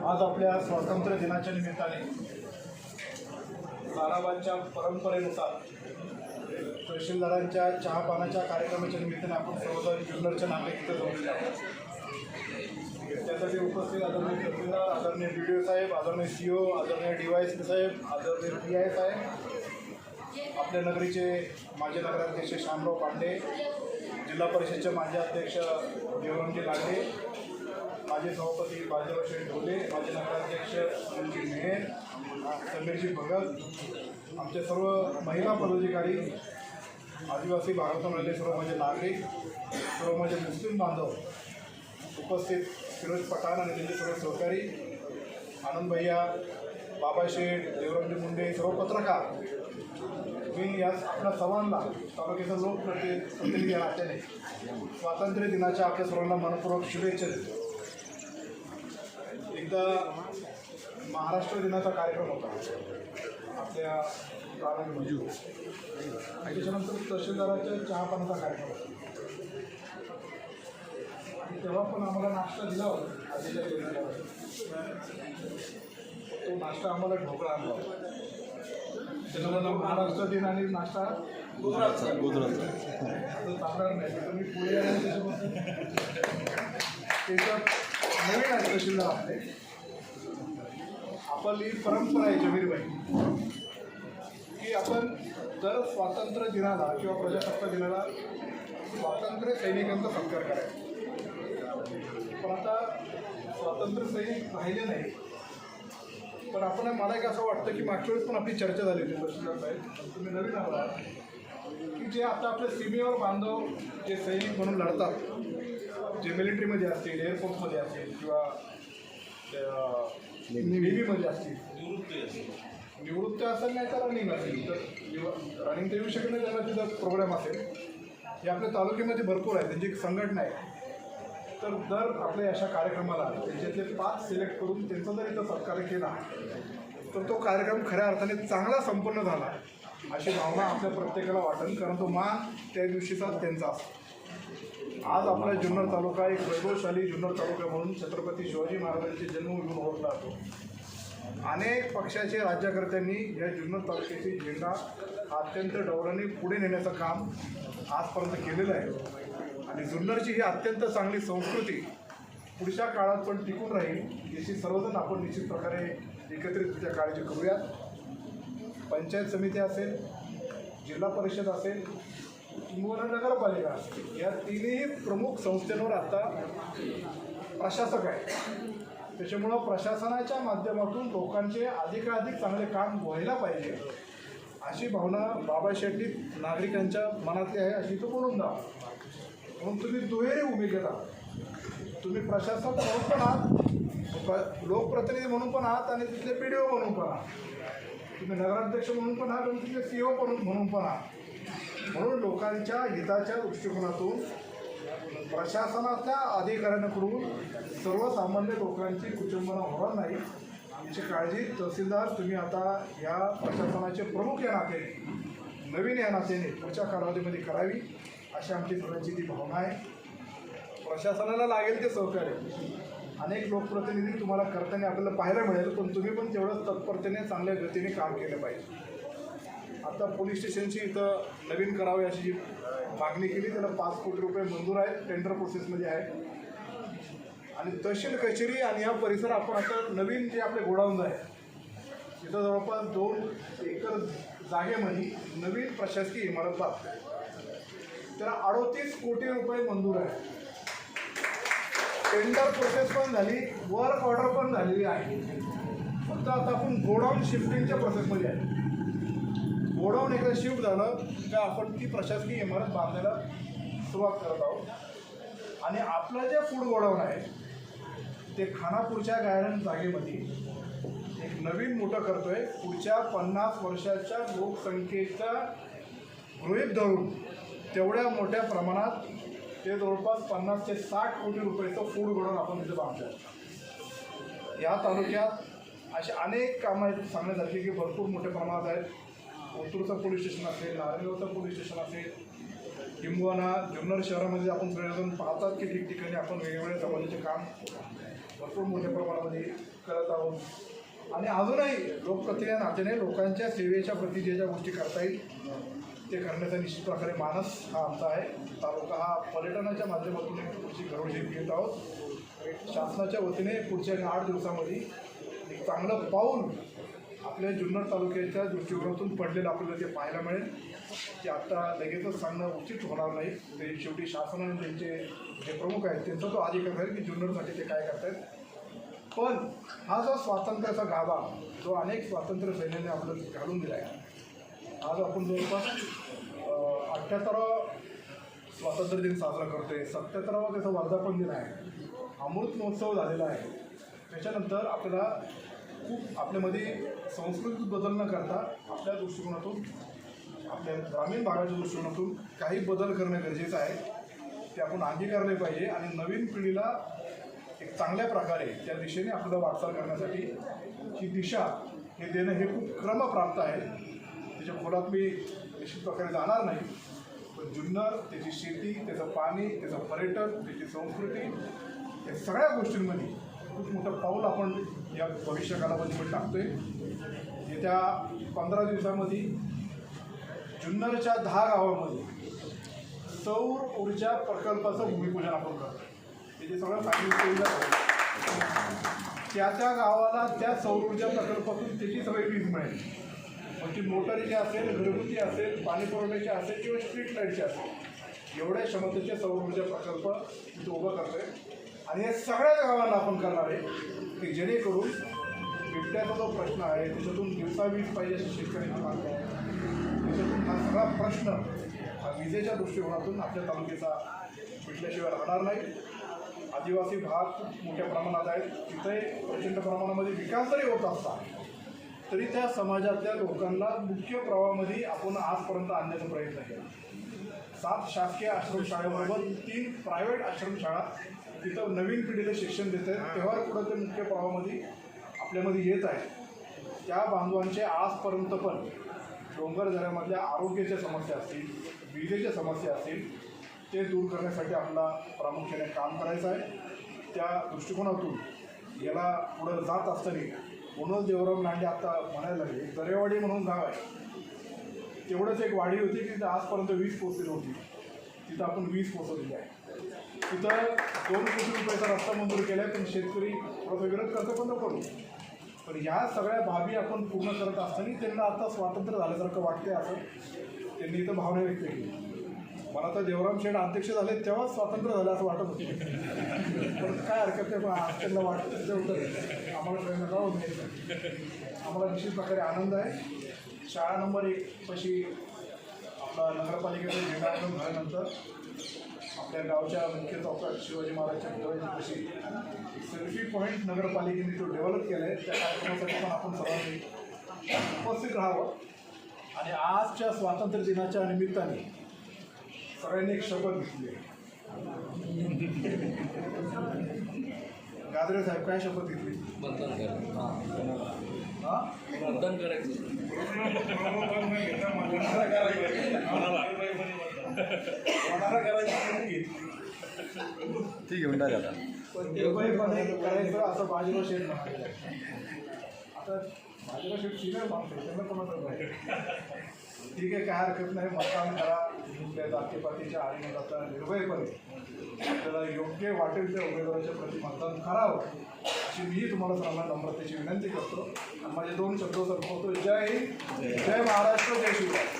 आज आपल्या स्वातंत्र्य दिनाच्या निमित्ताने ताराबांच्या परंपरेनुसार तहसीलदारांच्या चहापानाच्या कार्यक्रमाच्या निमित्ताने आपण सर्वजण जुन्नरच्या नागरिक इथं जमलेले आहोत. त्यासाठी उपस्थित आदरणीय तहसीलदार आदरणीय डी डी ओ साहेब आदरणीय सी ओ आदरणीय डी वाय सी साहेब आदरणीय पी आय साहेब आपल्या नगरीचे माजी नगराध्यक्ष श्यामराव पांडे जिल्हा परिषदचे माजी अध्यक्ष देवरामजी लांडे माझे सभापती बाजीराव शेठ ढोले माझे नगराध्यक्ष सुनीलजी मेहेर समीरजी भगत आमचे सर्व महिला पदाधिकारी आदिवासी भागातून सर्व माझे नागरिक सर्व माझे मुस्लिम बांधव उपस्थित फिरोज पठाण आणि त्यांचे सर्व सहकारी आनंद भैया बाबा शेठ देवरामजी मुंडे सर्व पत्रकार. मी या आपल्या सर्वांना तालुक्याचा लोकप्रति प्रतिनिधी या नात्याने स्वातंत्र्य दिनाच्या आपल्या सर्वांना मनपूर्वक शुभेच्छा देतो. एकदा महाराष्ट्र दिनाचा कार्यक्रम होता. आपल्या प्रारंभी आणि त्याच्यानंतर तहसीलदाराच्या चहापानाचा कार्यक्रम होता. आणि तेव्हा पण आम्हाला नाश्ता दिला होता. आधीच्या दिवसाला तो नाश्ता आम्हाला ढोकळा आणला होता. त्याच्यामुळे महाराष्ट्र दिन आणि नाश्ता गुजरातचा. गुजरातचा. असं चालणार नाही. तर मी पुढे आणि त्याच्याबद्दल त्याचं नवीन आहे तहसीलदार आपले आपली परंपरा आहे जमीरबाई. की आपण दर स्वातंत्र्य दिनाला किंवा प्रजासत्ताक दिनाला स्वातंत्र्य सैनिकांचा सत्कार करायचा. पण आता स्वातंत्र्य सैनिक राहिले नाही. पण आपण मला एक असं वाटतं की मागच्या वेळेस पण आपली चर्चा झाली होती तहसीलदार साहेब. तुम्ही नवीन आहात. की जे आता आपल्या सीमेवर बांधव जे सैनिक म्हणून लढतात जे मिलिटरीमध्ये असतील एअरफोर्समध्ये असतील किंवा नेव्हीमध्ये असतील. निवृत्त असेल. नाही तर रनिंग असेल. तर रनिंग तर येऊ शकत नाही त्यांना तिथं प्रोग्राम असेल. हे आपल्या तालुक्यामध्ये भरपूर आहे त्यांची एक संघटना आहे. तर दर आपल्या अशा कार्यक्रमाला त्यांच्यातले पाच सिलेक्ट करून त्यांचा जर इथं सत्कार केला तर तो कार्यक्रम खऱ्या अर्थाने चांगला संपन्न झाला अशी भावना आपल्या प्रत्येकाला वाटेल कारण तो मान त्या दिवशीचा त्यांचा असतो. आज आपला जुन्नर तालुका एक वैभवशाली जुन्नर तालुका म्हणून छत्रपती शिवाजी महाराजांचे जन्मभूमी ओळखला जातो. अनेक पक्षाचे राज्यकर्त्यांनी या जुन्नर तालुक्याची झेंडा अत्यंत डौलाने पुढे नेण्याचं काम आजपर्यंत केलेलं आहे. आणि जुन्नरची ही अत्यंत चांगली संस्कृती पुढच्या काळात पण टिकून राहील याची सर्वजण आपण निश्चित प्रकारे एकत्रितरित्या काळजी करूयात. पंचायत समिती असेल जिल्हा परिषद असेल किंवा नगरपालिका. या तिन्ही प्रमुख संस्थांवर आता प्रशासक आहे त्याच्यामुळं प्रशासनाच्या माध्यमातून लोकांचे अधिकाधिक चांगले काम व्हायला पाहिजे. अशी भावना बाबा शेट्टी नागरिकांच्या मनातली आहे अशी तो बोलून द्या म्हणून तुम्ही दुहेरी भूमिकेत आहात. तुम्ही प्रशासक म्हणून पण आहात प्र- लोकप्रतिनिधी म्हणून पण आहात आणि तिथले पी डी ओ म्हणून पण आहात. तुम्ही नगराध्यक्ष म्हणून पण आहात आणि तिथले सी ओ म्हणून म्हणून पण आहात. म्हणून लोकांच्या हिताच्या दृष्टिकोनातून प्रशासनाच्या अधिकाऱ्यांकडून सर्वसामान्य लोकांची कुटुंबना होणार नाही. आमची काळजी तहसीलदार तुम्ही आता या प्रशासनाचे प्रमुख या नात्याने नवीन या नात्याने पुढच्या कालावधीमध्ये करावी अशी आमची सगळ्यांची ती भावना आहे. प्रशासनाला लागेल ते सहकार्य. अनेक लोकप्रतिनिधी तुम्हाला करताना आपल्याला पाहायला मिळेल पण तुम्ही पण तेवढंच तत्परतेने चांगल्या गतीने काम केलं पाहिजे. आता पोलीस स्टेशनची इथं नवीन करावे अशी जी मागणी केली त्याला पाच कोटी रुपये मंजूर आहेत टेंडर प्रोसेसमध्ये आहे. आणि तहसील कचेरी आणि हा परिसर आपण आता नवीन जे आपले गोडाऊन आहे तिथं जवळपास दोन एकर जागेमध्ये नवीन प्रशासकीय इमारत बांधते त्याला अडोतीस कोटी रुपये मंजूर आहे. टेंडर प्रोसेस पण झाली वर्क ऑर्डर पण झालेली आहे. फक्त आता आपण गोडाऊन शिफ्टिंगच्या प्रोसेसमध्ये आहे. गोडाऊन एकदा शिफ्ट झालं. का आपण ती प्रशासकीय इमारत बांधायला सुरुवात करत आहोत. आणि आपलं जे फूड गोडाऊन आहे ते खानापूरच्या गार्डन जागेमध्ये एक नवीन मोठं करतोय. पुढच्या पन्नास वर्षाच्या लोकसंख्येचा गृहित धरून तेवढ्या मोठ्या प्रमाणात ते जवळपास पन्नास ते साठ कोटी रुपयाचं फूड गोडाऊन आपण तिथे बांधतो या तालुक्यात असे अनेक कामं आहेत सांगण्यासारखी की भरपूर मोठ्या प्रमाणात आहेत. ओतूरचं पोलीस स्टेशन असेल नारायणगावचं पोलीस स्टेशन असेल किंबहुना जुन्नर शहरामध्ये आपण सगळेजण पाहतात की ठिकठिकाणी आपण वेगवेगळ्या समाजाचे काम भरपूर मोठ्या प्रमाणामध्ये करत आहोत. आणि अजूनही लोकप्रतिनिधी नात्याने लोकांच्या सेवेच्या प्रती ज्या ज्या गोष्टी करता येईल ते करण्याचा निश्चित प्रकारे मानस हा आमचा आहे. तालुका हा पर्यटनाच्या माध्यमातून एक पुढची घरोशी घेत आहोत. शासनाच्या वतीने पुढच्या आठ दिवसामध्ये एक चांगलं पाऊल आपल्या जुन्नर तालुक्याच्या दृष्टिकोनातून पडलेलं आपल्याला ते पाहायला मिळेल ते आत्ता लगेचच सांगणं उचित होणार नाही. ते शेवटी शासनाने त्यांचे जे प्रमुख आहेत त्यांचा तो अधिकार आहे की जुन्नरसाठी ते काय करतायत. पण हा जो स्वातंत्र्याचा गाभा जो अनेक स्वातंत्र्य सैन्याने आपलं घालून दिला आहे आज आपण जवळपास अठ्ठ्याहत्तरावा स्वातंत्र्य दिन साजरा करतोय. सत्याहत्तरावा त्याचा वर्धापन दिन आहे. अमृत महोत्सव झालेला आहे. त्याच्यानंतर आपल्याला खूप आपल्यामध्ये संस्कृतीत बदल न करता आपल्या दृष्टिकोनातून आपल्या ग्रामीण भागाच्या दृष्टिकोनातून काही बदल करणं गरजेचं आहे. ते आपण अंगीकारले पाहिजे आणि नवीन पिढीला एक चांगल्या प्रकारे त्या दिशेने आपल्याला वाटचाल करण्यासाठी ही दिशा हे देणं हे खूप क्रमप्राप्त आहे. त्याच्या खोलात मी निश्चित प्रकारे जाणार नाही. पण जुन्नर त्याची शेती त्याचं पाणी त्याचं पर्यटन त्याची संस्कृती या सगळ्या गोष्टींमध्ये खूप मोठं पाऊल आपण या भविष्य कालावधीमध्ये टाकतोय. येत्या पंधरा दिवसामध्ये जुन्नरच्या दहा गावामध्ये सौर ऊर्जा प्रकल्पाचं भूमिपूजन आपण करतो ते सगळं सांगितलं त्या त्या गावाला त्या सौर ऊर्जा प्रकल्पातून त्याची सगळी वीज मिळेल. म्हणजे मोटारीची असेल घरगुती असेल पाणी पुरवण्याची असेल किंवा स्ट्रीट लाईटची असेल एवढ्या क्षमतेचे सौर ऊर्जा प्रकल्प तिथं उभं करतोय. आणि या सगळ्या गावांना आपण करणार आहे की जेणेकरून बिबट्याचा जो प्रश्न आहे त्याच्यातून दिवसा वीज पाहिजे असं शेतकऱ्यांना मागतो आहे. त्याच्यातून हा सगळा प्रश्न हा विजेच्या दृष्टिकोनातून आपल्या तालुक्याचा मिटल्याशिवाय राहणार नाही. आदिवासी भाग खूप मोठ्या प्रमाणात आहेत. तिथे प्रचंड प्रमाणामध्ये विकास जरी होत असता तरी त्या समाजातल्या लोकांना मुख्य प्रवाहामध्ये आपण आजपर्यंत आणण्याचा प्रयत्न केला. सात शासकीय आश्रमशाळेबरोबर तीन प्रायव्हेट आश्रमशाळा तिथं नवीन पिढीला शिक्षण देत आहेत तेव्हा पुढं ते मुख्य प्रवाहामध्ये आपल्यामध्ये येत आहे. त्या बांधवांचे आजपर्यंत पण डोंगर दऱ्यामधल्या आरोग्याच्या समस्या असतील विजेच्या समस्या असतील ते दूर करण्यासाठी आपल्याला प्रामुख्याने काम करायचं आहे. त्या दृष्टिकोनातून याला पुढं जात असताना म्हणून देवराम लांडे आता म्हणायला लागले दरेवाडी म्हणून गाव आहे. तेवढंच एक वाडी होती की तिथं आजपर्यंत वीज पोचलेली होती. तिथं आपण वीज पोचवलेली आहे तिथं दोन कोटी रुपयाचा रस्ता मंजूर केला आहे पण शेतकरी थोडं विरोध करतो पण नको. करू पण ह्या सगळ्या बाबी आपण पूर्ण करत असताना त्यांना आता स्वातंत्र्य झाल्यासारखं वाटते असं त्यांनी इथं भावना व्यक्त केली. मला तर देवराम शेठ अध्यक्ष झाले तेव्हाच स्वातंत्र्य झालं असं वाटत होतं. पण काय हरकत नाही पण त्यांना वाटत होतं. आम्हाला प्रेरणा जाऊ नये आम्हाला निश्चित प्रकारे आनंद आहे. शाळा नंबर एक पशी आपला नगरपालिकेचा झेंडावरून झाल्यानंतर आपल्या गावच्या मुख्य चौकात शिवाजी महाराजच्या पुतळ्याची सेल्फी पॉईंट नगरपालिकेने तो डेव्हलप केला आहे त्या कार्यक्रमासाठी पण आपण सर्वांनी उपस्थित राहावं. आणि आजच्या स्वातंत्र्य दिनाच्या निमित्ताने सगळ्यांनी एक शपथ घेतली आहे. गाजरे साहेब काय शपथ घेतली? मतदान करायचं मतदान करायचं कोणाला करायची नाही ती घेऊन टाक आता पण निर्भयपणे करायचं असं बाजीराव शेठ म्हणाले आता बाजीराव शेठ सिनियर माणूस आहे त्यांना कोणाचं नाही ठीक आहे काय हरकत नाही मतदान करा तुमच्या जातीपातीच्या आणि आता निर्भयपणे आपल्याला योग्य वाटेल त्या उमेदवाराच्या प्रति मतदान करावं अशी मी तुम्हाला सर्वांना नम्रतेची विनंती करतो माझे दोन शब्द संपवतो जय हिंद. जय महाराष्ट्र. जय शिवराय